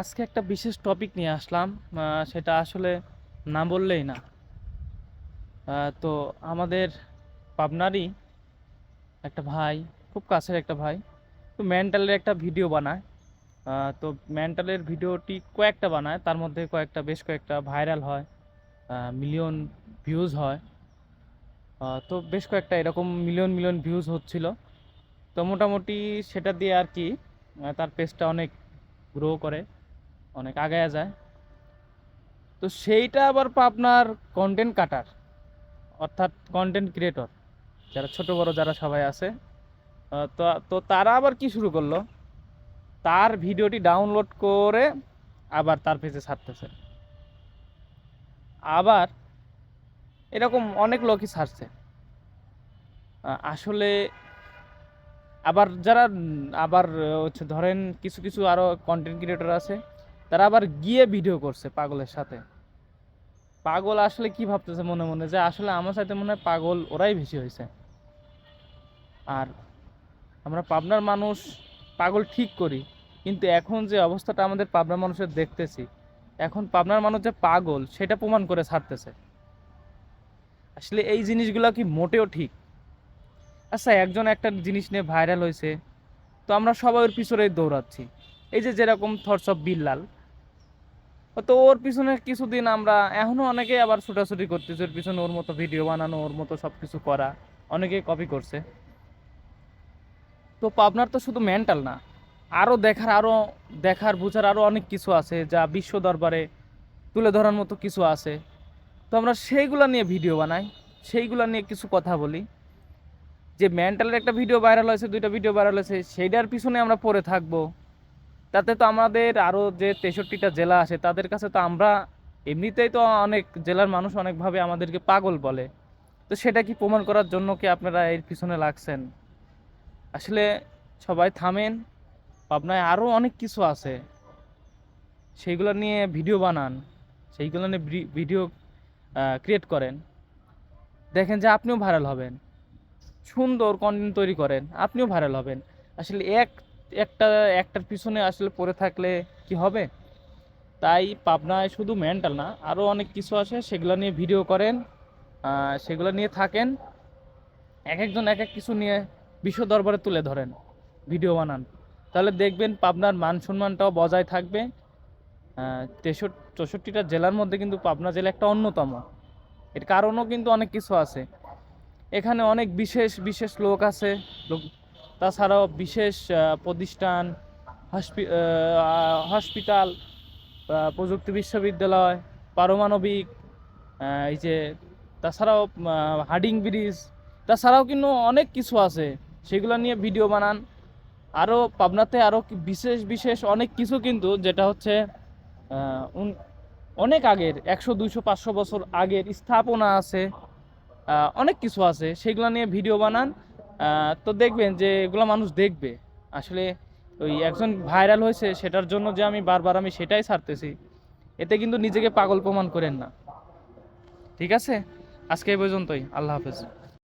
আজকে একটা বিশেষ টপিক নিয়ে আসলাম সেটা আসলে না বললেই না। তো আমাদের পাবনারই একটা ভাই, খুব কাছের একটা ভাই, তো মেন্টালের একটা ভিডিও বানায়। তো মেন্টালের ভিডিওটি কয়েকটা বানায়, তার মধ্যে কয়েকটা, বেশ কয়েকটা ভাইরাল হয় মিলিয়ন ভিউজ হয়। তো বেশ কয়েকটা এরকম মিলিয়ন মিলিয়ন ভিউজ হচ্ছিল। তো মোটামুটি সেটা দিয়ে আর কি তার পেজটা অনেক গ্রো করে। অনেক আগায়া যায়। তো সেইটা আবার আপনার কন্টেন্ট কাটার অর্থাৎ কন্টেন্ট ক্রিয়েটর যারা ছোট বড় যারা সবাই আছে। তো তো তারা আবার কি শুরু করল? তার ভিডিওটি ডাউনলোড করে আবার তার পেজে ছাড়তেছে। আবার এরকম অনেক লোকই ছাড়ছে। আসলে আবার যারা, আবার হচ্ছে ধরেন কিছু কিছু আরও কন্টেন্ট ক্রিয়েটর আছে তারা আবার গিয়ে ভিডিও করছে পাগলের সাথে। পাগল আসলে কি ভাবতেছে মনে মনে? যে আসলে আমার সাথে মনে হয় পাগল ওরাই বেশি হয়েছে। আর আমরা পাবনার মানুষ, পাগল ঠিক করি। কিন্তু এখন যে অবস্থাটা আমাদের পাবনার মানুষের দেখতেছি, এখন পাবনার মানুষ যে পাগল, সেটা প্রমাণ করে ছাড়তেছে। আসলে এই জিনিসগুলো কি মোটেও ঠিক? আচ্ছা একজন একটা জিনিস নিয়ে ভাইরাল হয়েছে, তো আমরা সবাই ওর পিছনেই দৌড়াচ্ছি। এই যে যেরকম থটস অফ বিল্লাল তো ওর পিছনে কিছুদিন আমরা, এখনও অনেকে আবার ছুটাছুটি করতেছে ওর পিছনে, ওর মতো ভিডিও বানানো, ওর মতো সব কিছু করা অনেকে কপি করছে। তো পাবনার তো শুধু মেন্টাল না আরও দেখার আরও দেখার, বুঝার আরও অনেক কিছু আছে যা বিশ্ব দরবারে তুলে ধরার মতো কিছু আছে। তো আমরা সেইগুলো নিয়ে ভিডিও বানাই, সেইগুলো নিয়ে কিছু কথা বলি। যে মেন্টালের একটা ভিডিও ভাইরাল হয়েছে, দুইটা ভিডিও ভাইরাল হয়েছে, সেইটার পিছনে আমরা পড়ে থাকব। তাতে তো আমাদের আরও যে তেষট্টিটা জেলা আছে, তাদের কাছে তো আমরা এমনিতেই তো অনেক জেলার মানুষ অনেকভাবে আমাদেরকে পাগল বলে। তো সেটা কি প্রমাণ করার জন্য কি আপনারা এর পিছনে লাগছেন? আসলে সবাই থামেন, পাবনায় আরও অনেক কিছু আছে। সেইগুলো নিয়ে ভিডিও বানান, সেইগুলো নিয়ে ভিডিও ক্রিয়েট করেন। দেখেন যে আপনিও ভাইরাল হবেন। সুন্দর কন্টেন্ট তৈরি করেন, আপনিও ভাইরাল হবেন। আসলে এক একটা, একটার পিছনে আসলে পড়ে থাকলে কি হবে? তাই পাবনায় শুধু মেন্টাল না আরও অনেক কিছু আছে, সেগুলো নিয়ে ভিডিও করেন সেগুলো নিয়ে থাকেন। এক একজন এক এক কিছু নিয়ে বিশ্ব দরবারে তুলে ধরেন ভিডিও বানান। তাহলে দেখবেন পাবনার মান সম্মানটাও বজায় থাকবে। তেষট্টি, চৌষট্টিটা জেলার মধ্যে কিন্তু পাবনা জেলা একটা অন্যতম। এর কারণও কিন্তু অনেক কিছু আছে। এখানে অনেক বিশেষ বিশেষ লোক আছে, লোক তাছাড়াও বিশেষ প্রতিষ্ঠান, হসপি- হসপিটাল প্রযুক্তি বিশ্ববিদ্যালয়, পারমাণবিক এই যে তাছাড়াও হার্ডিং ব্রিজ, তাছাড়াও কিন্তু অনেক কিছু আছে। সেগুলো নিয়ে ভিডিও বানান। আরও পাবনাতে আরও বিশেষ বিশেষ অনেক কিছু কিন্তু যেটা হচ্ছে অনেক আগের, একশো, দুইশো, পাঁচশো বছর আগের স্থাপনা আছে অনেক কিছু আছে। সেগুলো নিয়ে ভিডিও বানান। তো দেখবেন যে এগুলো মানুষ দেখবে। আসলে ওই একজন ভাইরাল হয়েছে সেটার জন্য যে আমি বারবার আমি সেটাই ছাড়তেছি। এতে কিন্তু নিজেকে পাগল প্রমাণ করেন না। ঠিক আছে? আজকে এই পর্যন্তই। আল্লাহ হাফেজ।